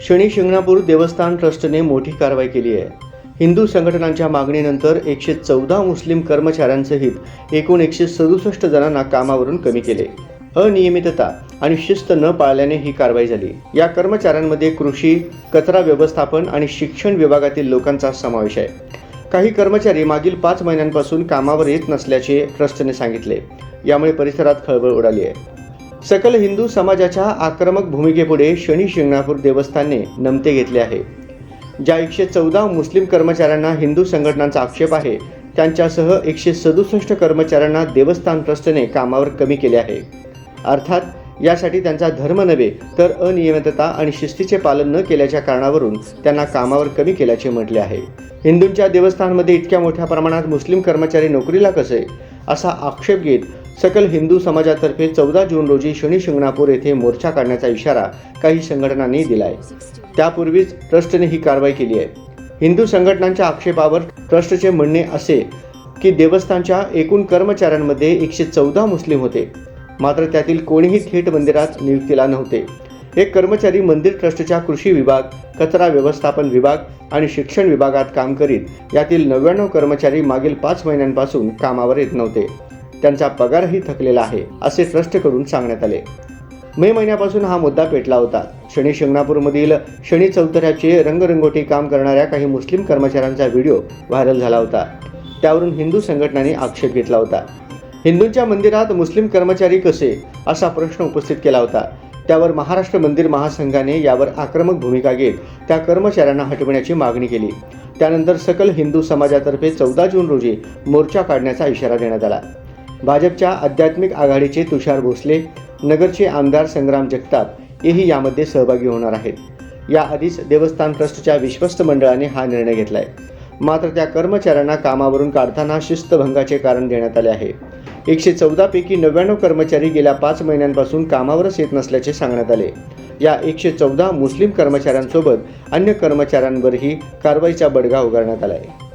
शनी शिंगणापूर देवस्थान ट्रस्टने मोठी कारवाई केली आहे. हिंदू संघटनांच्या मागणीनंतर एकशे चौदा मुस्लिम कर्मचाऱ्यांसहित एकूण एकशे सदुसष्ट जणांना कामावरून कमी केले. अनियमितता आणि शिस्त न पाळल्याने ही कारवाई झाली. या कर्मचाऱ्यांमध्ये कृषी कचरा व्यवस्थापन आणि शिक्षण विभागातील लोकांचा समावेश आहे. काही कर्मचारी मागील पाच महिन्यांपासून कामावर येत नसल्याचे ट्रस्टने सांगितले. यामुळे परिसरात खळबळ उडाली आहे. सकल हिंदू समाजाच्या आक्रमक भूमिकेपुढे शनी शिंगणापूर देवस्थानने नमते घेतले आहे. ज्या एकशे चौदा मुस्लिम कर्मचाऱ्यांना हिंदू संघटनांचा आक्षेप आहे त्यांच्यासह एकशे सदुसष्ट कर्मचाऱ्यांना देवस्थान ट्रस्टने कामावर कमी केले आहे. अर्थात यासाठी त्यांचा धर्म नव्हे तर अनियमितता आणि शिस्तीचे पालन न केल्याच्या कारणावरून त्यांना कामावर कमी केल्याचे म्हटले आहे. हिंदूंच्या देवस्थानमध्ये इतक्या मोठ्या प्रमाणात मुस्लिम कर्मचारी नोकरीला कसे? असा आक्षेप घेत सकल हिंदू समाजातर्फे चौदा जून रोजी शनी शिंगणापूर येथे मोर्चा काढण्याचा इशारा काही संघटनांनी दिलाय. त्यापूर्वीच ट्रस्टने ही कारवाई केली आहे. हिंदू संघटनांच्या आक्षेपावर ट्रस्टचे म्हणणे असे की देवस्थानच्या एकूण कर्मचाऱ्यांमध्ये एकशे चौदा मुस्लिम होते. मात्र त्यातील कोणीही थेट मंदिरात नियुक्तीला नव्हते. हे कर्मचारी मंदिर ट्रस्टच्या कृषी विभाग कचरा व्यवस्थापन विभाग आणि शिक्षण विभागात काम करीत यातील नव्याण्णव कर्मचारी मागील पाच महिन्यांपासून कामावर येत नव्हते. त्यांचा पगारही थकलेला आहे असे ट्रस्टकडून सांगण्यात आले. मे महिन्यापासून हा मुद्दा पेटला होता. शनी शिंगणापूरमधील शनी चौतऱ्याचे रंगरंगोटी काम करणाऱ्या काही मुस्लिम कर्मचाऱ्यांचा व्हिडिओ व्हायरल झाला होता. त्यावरून हिंदू संघटनांनी आक्षेप घेतला होता. हिंदूंच्या मंदिरात मुस्लिम कर्मचारी कसे? असा प्रश्न उपस्थित केला होता. त्यावर महाराष्ट्र मंदिर महासंघाने यावर आक्रमक भूमिका घेत त्या कर्मचाऱ्यांना हटविण्याची मागणी केली. त्यानंतर सकल हिंदू समाजातर्फे चौदा जून रोजी मोर्चा काढण्याचा इशारा देण्यात आला. भाजपच्या आध्यात्मिक आघाडीचे तुषार भोसले नगरचे आमदार संग्राम जगताप हेही यामध्ये सहभागी होणार आहेत. याआधीच देवस्थान ट्रस्टच्या विश्वस्त मंडळाने हा निर्णय घेतला आहे मात्र त्या कर्मचाऱ्यांना कामावरून काढताना शिस्तभंगाचे कारण देण्यात आले आहे. एकशे चौदा पैकी नव्याण्णव कर्मचारी गेल्या पाच महिन्यांपासून कामावरच येत नसल्याचे सांगण्यात आले. या एकशे चौदा मुस्लिम कर्मचाऱ्यांसोबत अन्य कर्मचाऱ्यांवरही कारवाईचा बडगा उगारण्यात आला आहे